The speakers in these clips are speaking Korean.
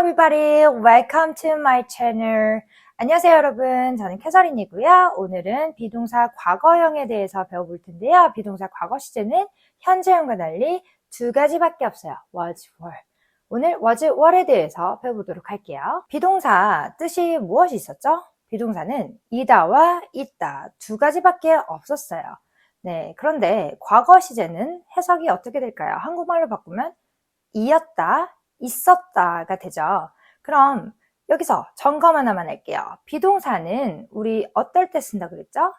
everybody. Welcome to my channel. 안녕하세요, 여러분. 저는 캐서린이고요. 오늘은 비동사 과거형에 대해서 배워볼 텐데요. 비동사 과거 시제는 현재형과 달리 두 가지밖에 없어요. was, were. 오늘 was, were에 대해서 배워보도록 할게요. 비동사 뜻이 무엇이 있었죠? 비동사는 이다와 있다 두 가지밖에 없었어요. 네, 그런데 과거 시제는 해석이 어떻게 될까요? 한국말로 바꾸면 이었다, 있었다가 되죠. 그럼 여기서 점검 하나만 할게요. 비동사는 우리 어떨 때 쓴다 그랬죠?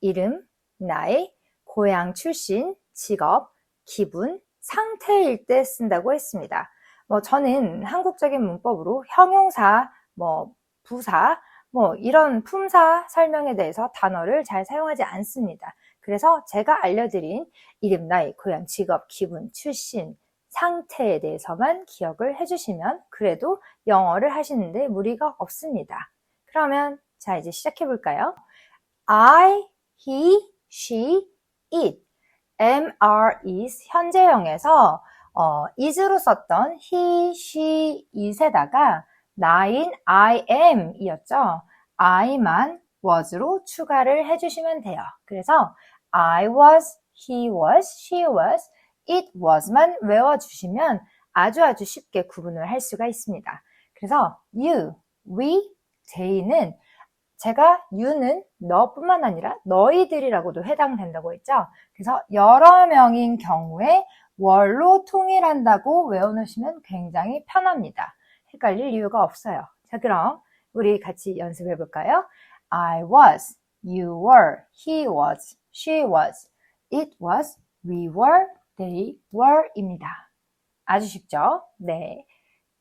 이름, 나이, 고향 출신, 직업, 기분, 상태일 때 쓴다고 했습니다. 뭐 저는 한국적인 문법으로 형용사, 뭐 부사, 뭐 이런 품사 설명에 대해서 단어를 잘 사용하지 않습니다. 그래서 제가 알려드린 이름, 나이, 고향, 직업, 기분, 출신, 상태에 대해서만 기억을 해주시면 그래도 영어를 하시는데 무리가 없습니다. 그러면 자 이제 시작해 볼까요? I, he, she, it, am, are, is 현재형에서 어, is로 썼던 he, she, it에다가 나인 I am 이었죠. I만 was로 추가를 해주시면 돼요. 그래서 I was, he was, she was, it was만 외워주시면 아주 아주 쉽게 구분을 할 수가 있습니다. 그래서 you, we, they는 제가 you는 너뿐만 아니라 너희들이라고도 해당된다고 했죠. 그래서 여러 명인 경우에 월로 통일한다고 외워놓으시면 굉장히 편합니다. 헷갈릴 이유가 없어요. 자, 그럼 우리 같이 연습해 볼까요? I was, you were, he was, she was, it was, we were, they were 입니다. 아주 쉽죠? 네.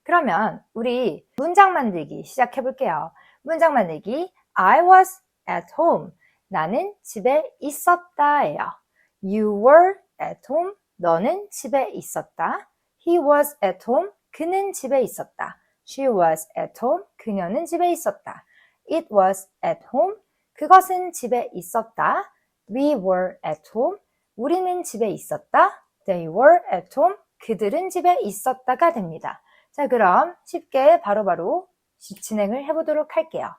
그러면 우리 문장 만들기 시작해 볼게요. 문장 만들기 I was at home. 나는 집에 있었다예요. You were at home. 너는 집에 있었다. He was at home. 그는 집에 있었다. She was at home. 그녀는 집에 있었다. It was at home. 그것은 집에 있었다. We were at home. 우리는 집에 있었다. They were at home. 그들은 집에 있었다가 됩니다. 자, 그럼 쉽게 바로 바로 진행을 해보도록 할게요.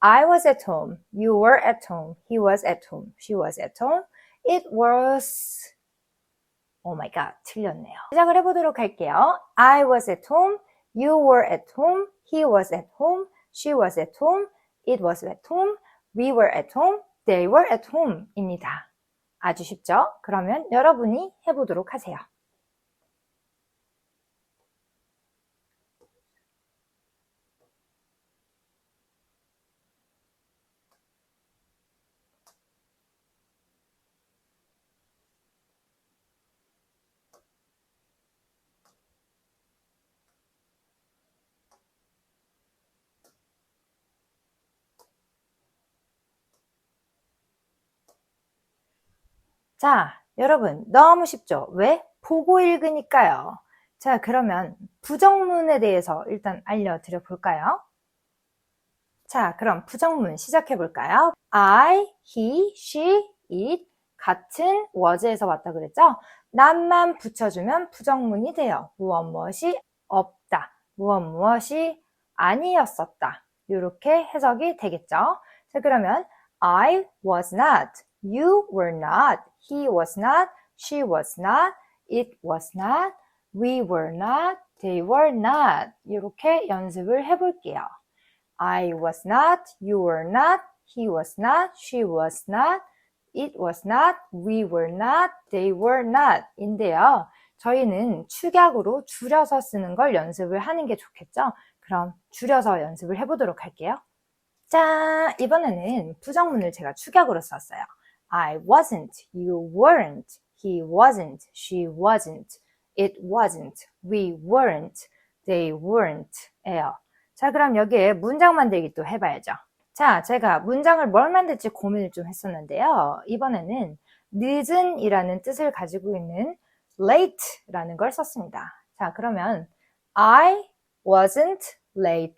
I was at home. You were at home. He was at home. She was at home. It was Oh my god, 틀렸네요. 시작을 해보도록 할게요. I was at home. You were at home. He was at home. She was at home. It was at home. We were at home. They were at home 입니다. 아주 쉽죠? 그러면 여러분이 해보도록 하세요. 자, 여러분, 너무 쉽죠? 왜? 보고 읽으니까요. 자, 그러면 부정문에 대해서 일단 알려드려 볼까요? 자, 그럼 부정문 시작해 볼까요? I, he, she, it 같은 was에서 왔다 그랬죠? 난만 붙여주면 부정문이 돼요. 무엇 무엇이 없다. 무엇 무엇이 아니었었다. 이렇게 해석이 되겠죠? 자, 그러면 I was not, you were not, he was not, she was not, it was not, we were not, they were not. 이렇게 연습을 해볼게요. I was not, you were not, he was not, she was not, it was not, we were not, they were not 인데요. 저희는 축약으로 줄여서 쓰는 걸 연습을 하는 게 좋겠죠? 그럼 줄여서 연습을 해보도록 할게요. 자, 이번에는 부정문을 제가 축약으로 썼어요. I wasn't, you weren't, he wasn't, she wasn't, it wasn't, we weren't, they weren't 에요. 자, 그럼 여기에 문장 만들기 또 해봐야죠. 자, 제가 문장을 뭘 만들지 고민을 좀 했었는데요. 이번에는 늦은 이라는 뜻을 가지고 있는 late 라는 걸 썼습니다. 자, 그러면 I wasn't late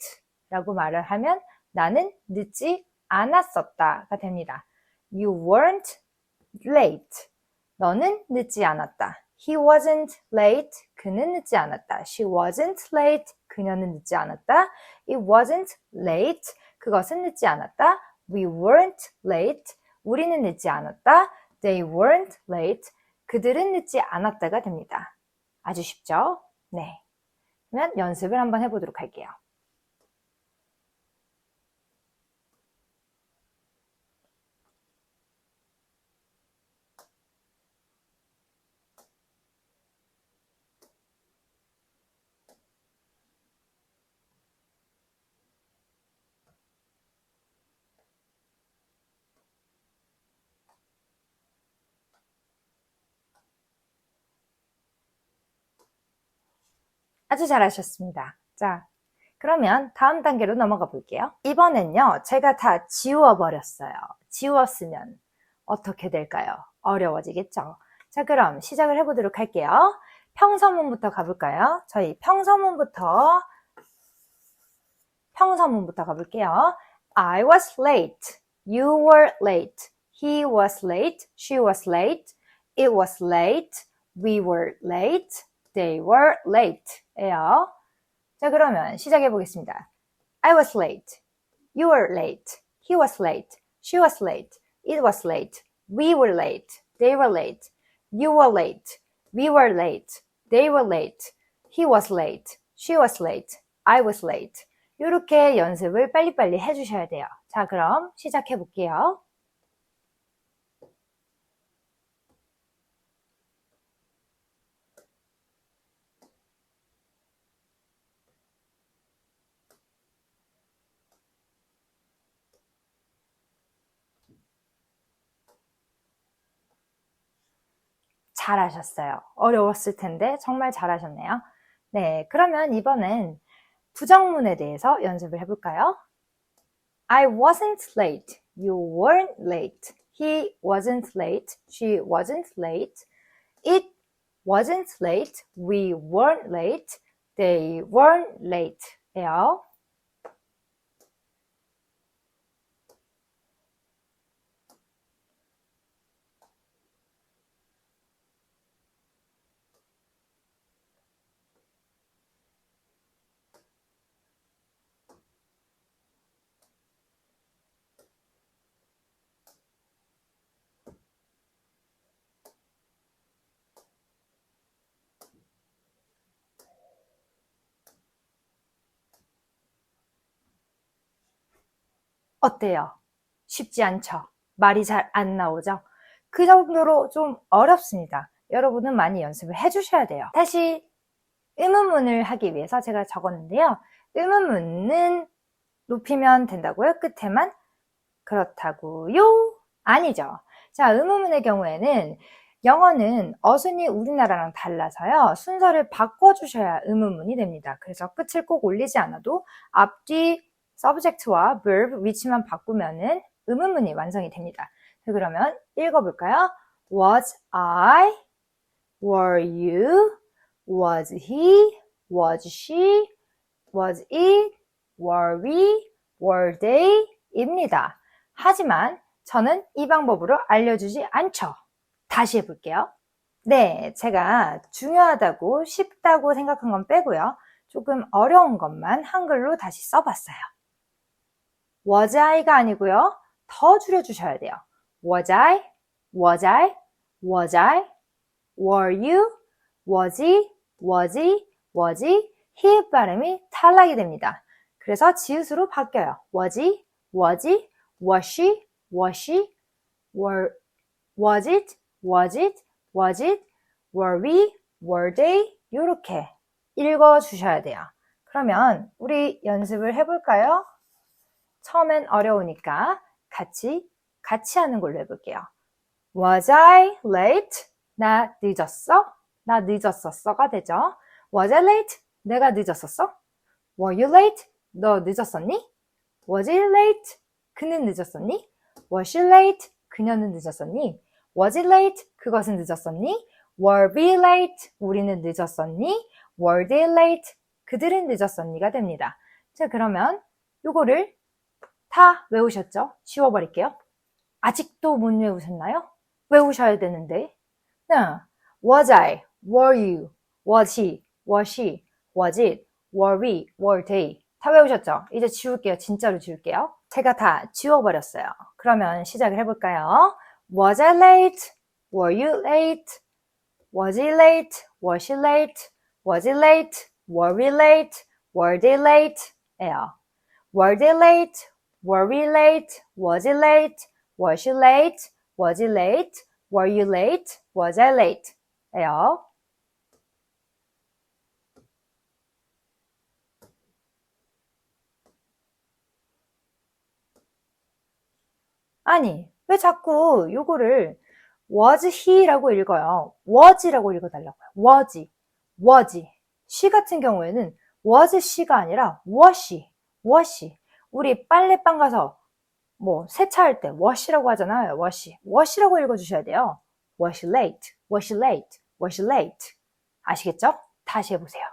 라고 말을 하면 나는 늦지 않았었다가 됩니다. You weren't late. 너는 늦지 않았다. He wasn't late. 그는 늦지 않았다. She wasn't late. 그녀는 늦지 않았다. It wasn't late. 그것은 늦지 않았다. We weren't late. 우리는 늦지 않았다. They weren't late. 그들은 늦지 않았다가 됩니다. 아주 쉽죠? 네. 그러면 연습을 한번 해보도록 할게요. 아주 잘하셨습니다. 자, 그러면 다음 단계로 넘어가 볼게요. 이번엔요, 제가 다 지워버렸어요. 지웠으면 어떻게 될까요? 어려워지겠죠? 자, 그럼 시작을 해보도록 할게요. 평서문부터 가볼까요? 저희 평서문부터, 평서문부터 가볼게요. I was late. You were late. He was late. She was late. It was late. We were late. They were late. 예요. 자, 그러면 시작해 보겠습니다. I was late. You were late. He was late. She was late. It was late. We were late. They were late. You were late. We were late. They were late. He was late. She was late. I was late. 이렇게 연습을 빨리빨리 해주셔야 돼요. 자, 그럼 시작해 볼게요. 잘하셨어요. 어려웠을 텐데 정말 잘하셨네요. 네, 그러면 이번엔 부정문에 대해서 연습을 해볼까요? I wasn't late. You weren't late. He wasn't late. She wasn't late. It wasn't late. We weren't late. They weren't late. 예요. 어때요? 쉽지 않죠? 말이 잘 안 나오죠? 그 정도로 좀 어렵습니다. 여러분은 많이 연습을 해주셔야 돼요. 다시 의문문을 하기 위해서 제가 적었는데요. 의문문은 높이면 된다고요? 끝에만? 그렇다고요? 아니죠. 자, 의문문의 경우에는 영어는 어순이 우리나라랑 달라서요. 순서를 바꿔주셔야 의문문이 됩니다. 그래서 끝을 꼭 올리지 않아도 앞뒤 subject와 verb 위치만 바꾸면은 의문문이 완성이 됩니다. 그러면 읽어볼까요? Was I? Were you? Was he? Was she? Was it? Were we? Were they? 입니다. 하지만 저는 이 방법으로 알려주지 않죠. 다시 해볼게요. 네, 제가 중요하다고 쉽다고 생각한 건 빼고요. 조금 어려운 것만 한글로 다시 써봤어요. Was I가 아니고요. 더 줄여주셔야 돼요. was I, was I, was I, were you, was he, was he, was he, he 발음이 탈락이 됩니다. 그래서 지읒으로 바뀌어요. was he, was he, was she, was she, were, was it, was it, was it, were we, were they 이렇게 읽어주셔야 돼요. 그러면 우리 연습을 해볼까요? 처음엔 어려우니까 같이 같이 하는 걸로 해볼게요. Was I late? 나 늦었어? 나 늦었었어가 되죠. Was I late? 내가 늦었었어? Were you late? 너 늦었었니? Was he late? 그는 늦었었니? Was she late? 그녀는 늦었었니? Was it late? 그것은 늦었었니? Were we late? 우리는 늦었었니? Were they late? 그들은 늦었었니가 됩니다. 자, 그러면 요거를 다 외우셨죠? 지워버릴게요. 아직도 못 외우셨나요? 외우셔야 되는데. 네. Was I? Were you? was he, was she, was it, were we, were they. 다 외우셨죠? 이제 지울게요. 진짜로 지울게요. 제가 다 지워버렸어요. 그러면 시작을 해볼까요? Was I late? Were you late? Was he late? Was she late? Was it late? Were we late? Were they late? 에요. Were they late? Were we late? Was it late? Was she late? Was it late? Were you late? Was I late? 에요. 아니, 왜 자꾸 요거를 was he라고 읽어요? was라고 읽어달라고요. was, was. she 같은 경우에는 was she가 아니라 was she, was she. 우리 빨래방 가서 뭐 세차할 때 wash라고 하잖아요. wash, wash라고 읽어주셔야 돼요. was she late, was she late, was she late. 아시겠죠? 다시 해보세요.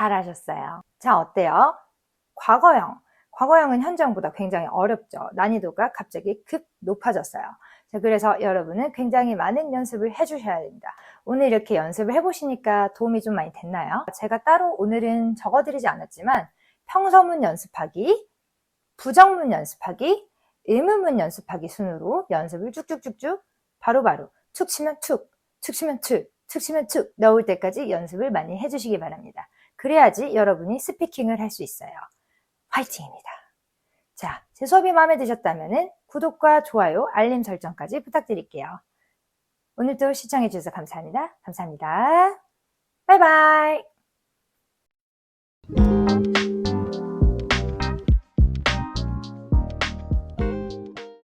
잘하셨어요. 자, 어때요? 과거형. 과거형은 현재형보다 굉장히 어렵죠. 난이도가 갑자기 급 높아졌어요. 자, 그래서 여러분은 굉장히 많은 연습을 해주셔야 됩니다. 오늘 이렇게 연습을 해보시니까 도움이 좀 많이 됐나요? 제가 따로 오늘은 적어드리지 않았지만 평서문 연습하기, 부정문 연습하기, 의문문 연습하기 순으로 연습을 쭉쭉쭉쭉 바로바로 툭 치면 툭, 툭 치면 툭, 툭 치면 툭 넣을 때까지 연습을 많이 해주시기 바랍니다. 그래야지 여러분이 스피킹을 할 수 있어요. 화이팅입니다. 자, 제 수업이 마음에 드셨다면 구독과 좋아요, 알림 설정까지 부탁드릴게요. 오늘도 시청해주셔서 감사합니다. 감사합니다. 바이바이!